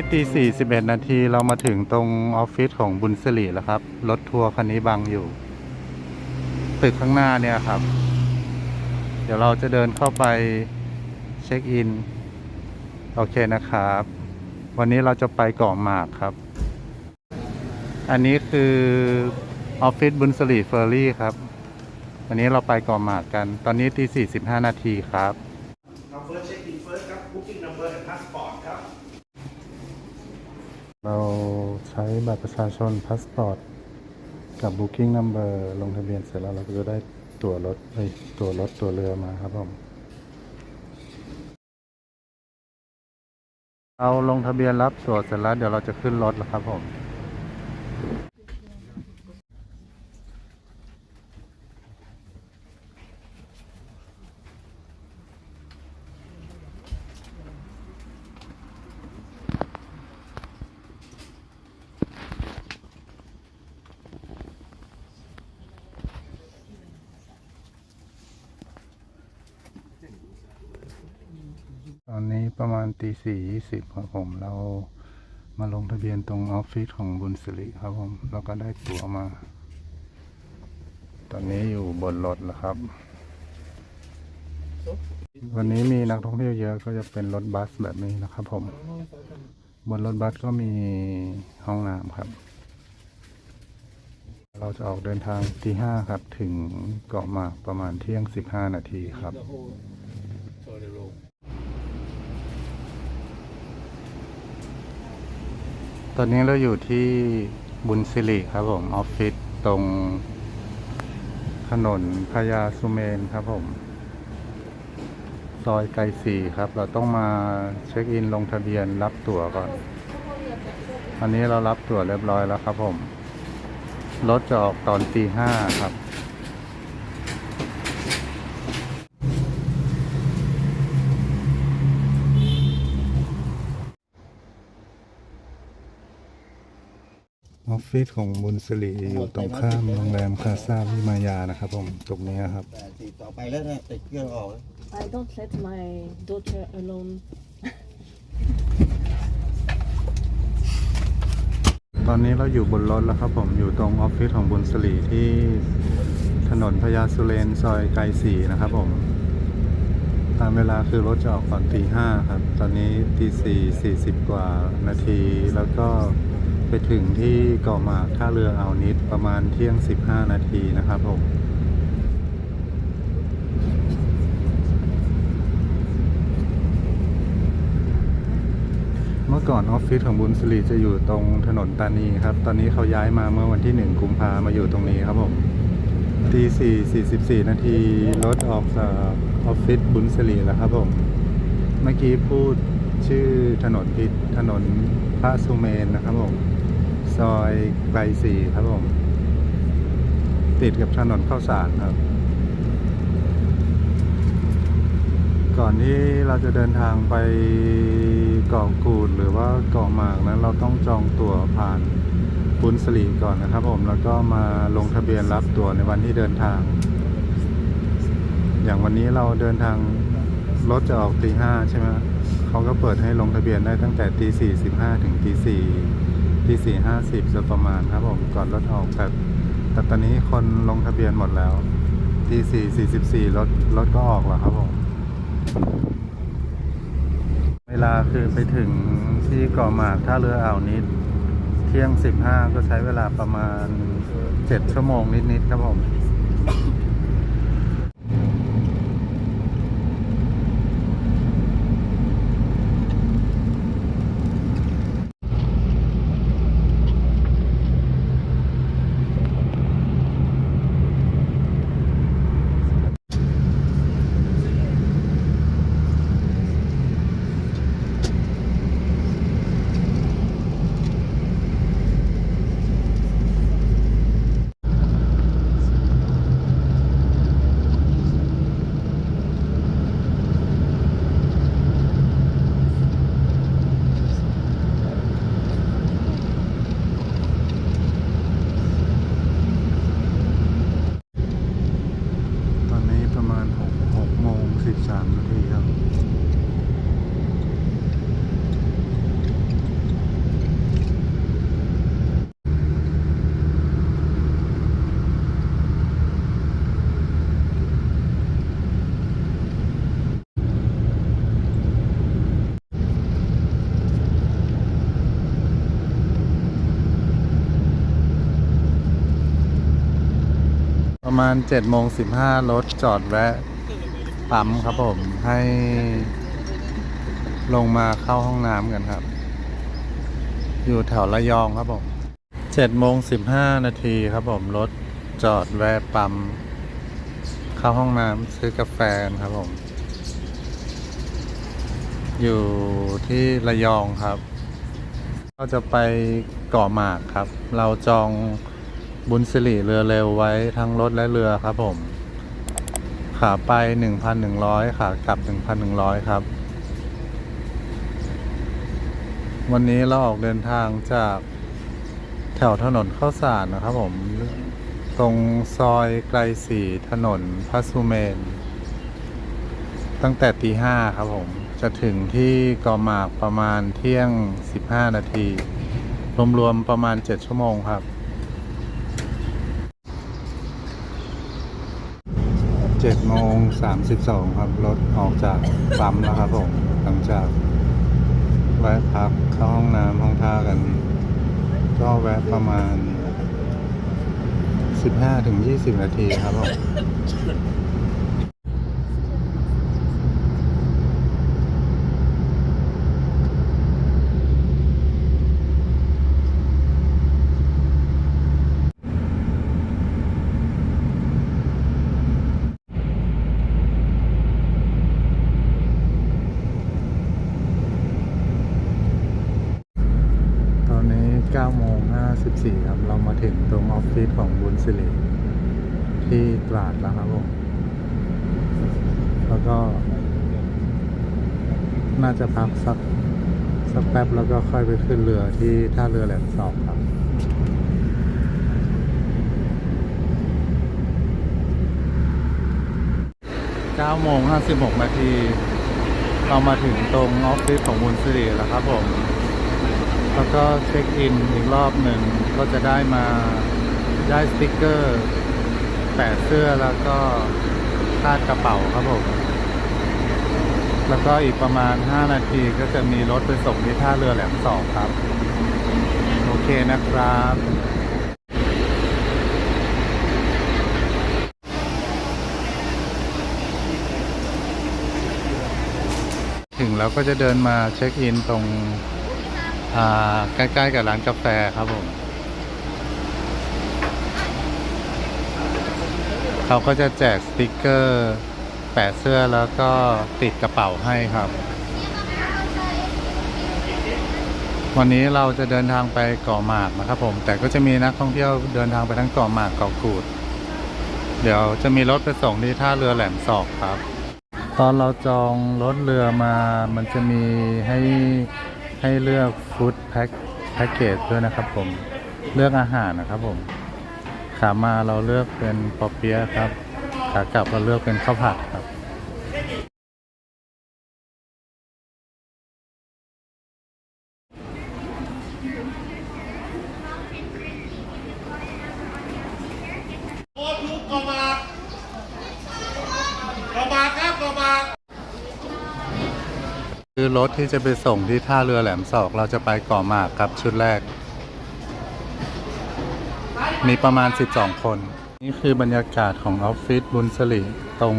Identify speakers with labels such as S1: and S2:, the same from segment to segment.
S1: ที่ตีสี่สิบเอ็ดนาทีเรามาถึงตรงออฟฟิศของบุญสิริแล้วครับ รถทัวร์คันนี้บังอยู่ ตึกข้างหน้าเนี่ยครับ เดี๋ยวเราจะเดินเข้าไปเช็คอิน โอเคนะครับ วันนี้เราจะไปเกาะหมากครับ อันนี้คือออฟฟิศบุญสิริเฟอร์รี่ครับ วันนี้เราไปเกาะหมากกัน ตอนนี้ตีสี่สิบห้านาทีครับ
S2: เราเฟิร์สเช็คอินเฟิร์สครับ booking number and passport ครับ
S1: เราใช้บัตรประชาชนพาสปอร์ตกับ Booking Number ลงทะเบียนเสร็จแล้วเราก็จะได้ตั๋วรถเอ้ยตั๋วรถตั๋วเรือมาครับผมเราลงทะเบียนรับตั๋วเสร็จแล้วเดี๋ยวเราจะขึ้นรถแล้วครับผม ตอนนี้ประมาณ ตีสี่ยี่สิบครับผมเรามาลงทะเบียนตรงออฟฟิศของบุญสิริครับผมเราก็ได้ตั๋วมา ตอนนี้อยู่บนรถแล้วครับ วันนี้มีนักท่องเที่ยวเยอะก็จะเป็นรถบัสแบบนี้นะครับผม บนรถบัสก็มีห้องน้ำครับ เราจะออกเดินทางที่ห้าครับ ถึงเกาะหมากประมาณเที่ยงสิบห้านาทีครับ ต อนนี้เราอยู่ที่บุญสิริครับผม ออฟฟิศตรงถนนพญาสุเมนครับผม ซอยไกลสี่ครับ เราต้องมาเช็คอินลงทะเบียนรับตั๋วก่อน อันนี้เรารับตั๋วเรียบร้อยแล้วครับผม รถจะออกตอนตีห้าครับ ออฟฟิศของบุญสิริอยู่ตรงข้ามโรงแรมคาซาวิมายานะครับผมตรงนี้ครับ
S3: แต่ติดต่อไปแล้วเนี่ยติดเครื่องออกแล้ว
S4: I don't let my daughter alone.
S1: ตอนนี้เราอยู่บนรถแล้วครับผมอยู่ตรงออฟฟิศของบุญสิริที่ถนนพญาสุเรนซอยไกลสี่นะครับผม ตามเวลาคือรถจะออกก่อนตีห้าครับ ตอนนี้ตีสี่สี่สิบกว่านาทีแล้วก็ ไปถึงที่เกาะหมากท่าเรืออ่าวนิดประมาณเที่ยงสิบห้านาทีนะครับผมเมื่อก่อนออฟฟิศของบุญสิริจะอยู่ตรงถนนตานีครับ ตอนนี้เขาย้ายมาเมื่อวันที่หนึ่งกุมภามาอยู่ตรงนี้ครับผมตีสี่สี่สิบสี่นาทีรถออกจากออฟฟิศบุญสิริแล้วครับผม เมื่อกี้พูดชื่อถนนผิดถนนพระสุเมนนะครับผม ซอยไกลสี่ครับผม ติดกับถนนข้าวสารครับ ก่อนที่เราจะเดินทางไปเกาะกูดหรือว่าเกาะหมากนั้น เราต้องจองตั๋วผ่านบุญสลีก่อนนะครับผมแล้วก็มาลงทะเบียนรับตั๋วในวันที่เดินทาง อย่างวันนี้เราเดินทางรถจะออกตีห้าใช่ไหมเขาก็เปิดให้ลงทะเบียนได้ตั้งแต่ตีสี่สิบห้าถึงตีสี่ ตีสี่ห้าสิบจะประมาณครับผมก่อนรถออกแต่แต่ตอนนี้คนลงทะเบียนหมดแล้วตีสี่สี่สิบสี่รถรถก็ออกแล้วครับผมเวลาคือไปถึงที่เกาะหมากท่าเรืออ่าวนิด เที่ยงสิบห้าก็ใช้เวลาประมาณเจ็ดชั่วโมงนิดๆครับผม มาณ7จ็ดโมงสิบห้ารถจอดแวะปั๊มครับผมให้ ลงมาเข้าห้องน้ำกันครับ อยู่แถวระยองครับผมเจ็ดโมงสิบห้านาทีครับผมรถจอดแวะปั๊มเข้าห้องน้ำซื้อกาแฟครับผม อยู่ที่ระยองครับ เราจะไปเกาะหมากครับ เราจอง บุญสิริเรือเร็วไว้ทั้งรถและเรือครับผม ขาไป 1,100 ขากลับ 1,100 ครับ วันนี้เราออกเดินทางจากแถวถนนข้าวสารนะครับผม ตรงซอยไกลสีถนนพระสุเมน ตั้งแต่ตีห้าครับผม จะถึงที่กาะหมากประมาณเที่ยง 15 นาที รวมๆประมาณ 7 ชั่วโมงครับ จ็ดโมงสามสิบสองครับรถออกจากปั๊มแล้วครับผมหลังจากแวะพักเข้าห้องน้ำห้องท่ากัน ก็แวะประมาณสิบห้าถึงยี่สิบนาทีครับผม 9โมง54ครับ เรามาถึงตรงออฟฟิศของบุญสิริที่ตราดแล้วครับผม แล้วก็ น่าจะพักสักสักแป๊บแล้วก็ค่อยไปขึ้นเรือที่ท่าเรือแหลมสอบครับ 9 โมง 56 นาที เรามาถึงตรงออฟฟิศของบุญสิริแล้วครับผม แล้วก็เช็คอินอีกรอบหนึ่งก็จะได้มาได้สติกเกอร์แปะเสื้อแล้วก็คาดกระเป๋าครับผม แล้วก็อีกประมาณ 5 นาทีก็จะมีรถไปส่งที่ท่าเรือแหลมสองครับ โอเคนะครับถึงแล้วก็จะเดินมาเช็คอินตรง ใกล้ๆกับร้านกาแฟครับผมเขาก็จะแจกสติกเกอร์ แปะเสื้อแล้วก็ติดกระเป๋าให้ครับ วันนี้เราจะเดินทางไปเกาะหมากนะครับผม แต่ก็จะมีนักท่องเที่ยวเดินทางไปทั้งเกาะหมากเกาะกูด เดี๋ยวจะมีรถไปส่งที่ท่าเรือแหลมศอกครับ ตอนเราจองรถเรือมามันจะมีให้ ให้เลือกฟู้ดแพ็คแพ็กเกจด้วยนะครับผมเลือกอาหารนะครับผมขามาเราเลือกเป็นปอเปี๊ยะครับขากลับเราเลือกเป็นข้าวผัดครับ
S2: โอ้ทุกกอมากกอมากครับกอมาก
S1: คือรถที่จะไปส่งที่ท่าเรือแหลมศอกเราจะไปเกาะหมากครับชุดแรก มีประมาณ 12 คน นี่คือบรรยากาศของออฟฟิศบุญสลิตรง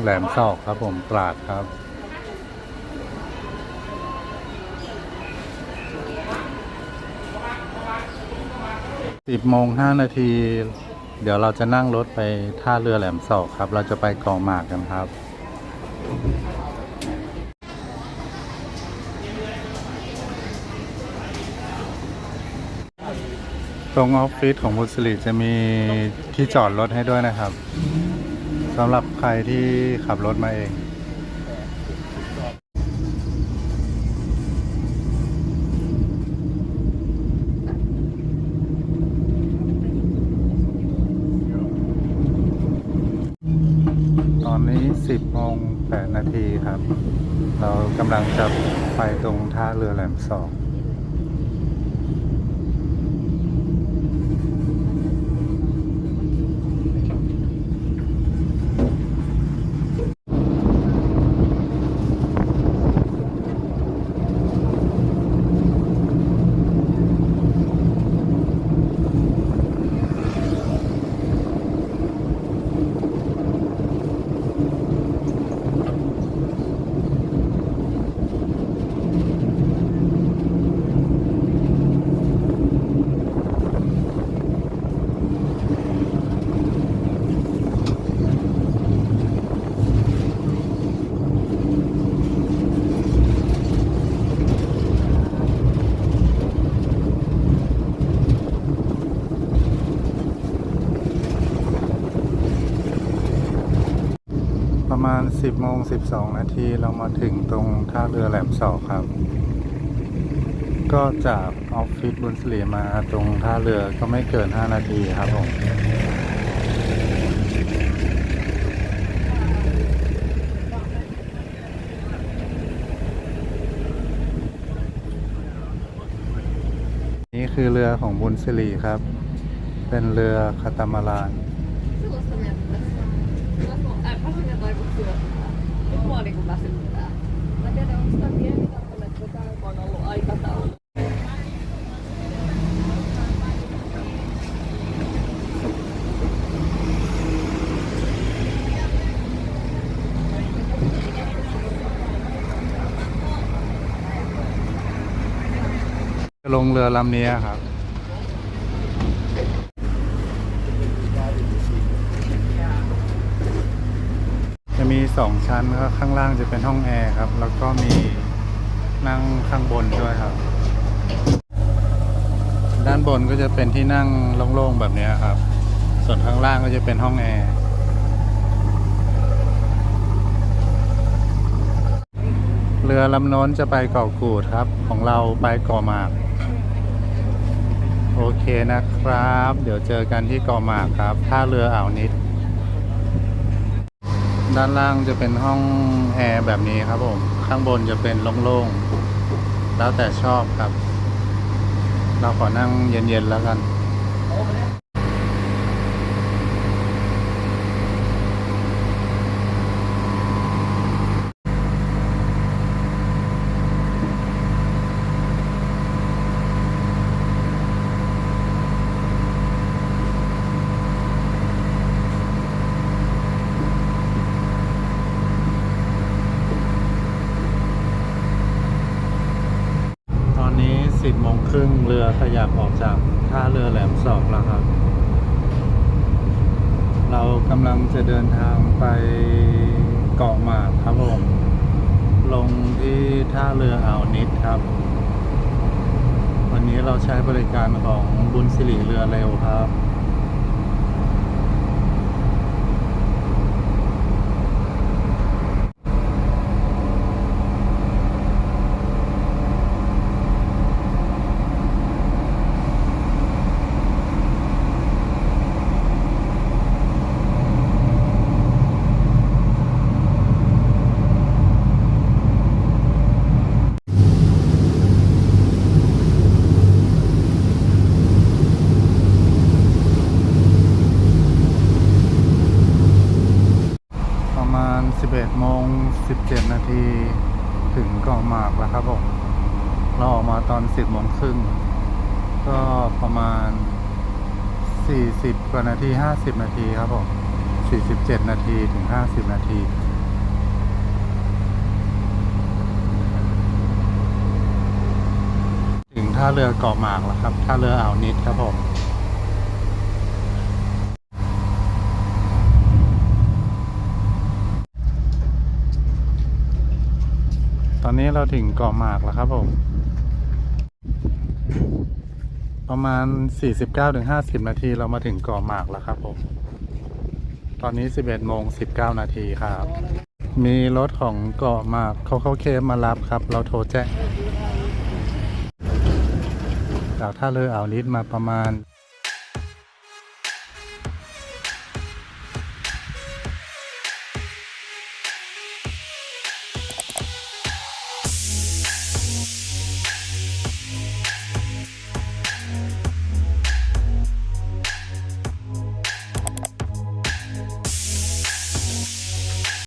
S1: แหลมศอกครับผมตราดครับสิบโมงห้านาที เดี๋ยวเราจะนั่งรถไปท่าเรือแหลมศอกครับ เราจะไปเกาะหมากกันครับ ตรงออฟฟิศของมุสลิจะมีที่จอดรถให้ด้วยนะครับสำหรับใครที่ขับรถมาเอง ตอนนี้ 10โมง8นาทีครับ เรากำลังจะไปตรงท่าเรือแหลมสอง ต ประมาณ 10โมง12 นาทีเรามาถึงตรงท่าเรือแหลมสอครับ ก็จากออฟฟิศบุญสลีมาตรงท่าเรือก็ไม่เกิน 5 นาทีครับผมนี่คือเรือของบุญสิริครับ เป็นเรือคาตามาราน
S4: Mä asun aivoksia. Nyt mua niinku väsyttää. Mä en tiedä, onko sitä pieni tämmönen, että täällä on ollut aikataulu.
S1: ลงเรือลำนี้ครับ จะมี สองชั้นก็ข้างล่างจะเป็นห้องแอร์ครับ แล้วก็มีนั่งข้างบนด้วยครับ ด้านบนก็จะเป็นที่นั่งโล่งๆแบบนี้ครับ ส่วนข้างล่างก็จะเป็นห้องแอร์เรือลำน้นจะไปเกาะกูดครับ ของเราไปเกาะหมาก โอเคนะครับ เดี๋ยวเจอกันที่เกาะหมากครับท่าเรืออ่าวนิด ด้านล่างจะเป็นห้องแอร์แบบนี้ครับผม ข้างบนจะเป็นโล่งๆ แล้วแต่ชอบครับ เราขอนั่งเย็นๆแล้วกัน ตอนนี้สิบโมงครึ่งเรื อขยับออกจากท่าเรือแหลมสอกแล้วครับ เรากำลังจะเดินทางไปเกาะหมากครับผม ลงที่ท่าเรืออ่าวนิดครับ วันนี้เราใช้บริการของบุญสิริเรือเร็วครับ ประมาณ 11โมง17 นาทีถึงเกาะหมากแล้วครับผม เราออกมาตอน 10โมงครึ่ง ก็ประมาณ 40 ก ว่านาที 50 นาทีครับผม 47 นาทีถึง 50 นาที ถึงท่าเรือเกาะหมากแล้วครับ ท่าเรืออ่าวนิดครับผมตอนนี้เราถึงเกาะหมากแล้วครับผม ประมาณ 49-50 นาทีเรามาถึงเกาะหมากแล้วครับผม ตอนนี้ 11โมง19 นาทีครับ มีรถของเกาะหมากเขาเขาเคมมารับครับ เราโทรแจ้งจากท่าเรืออ่าวนิดมาประมาณ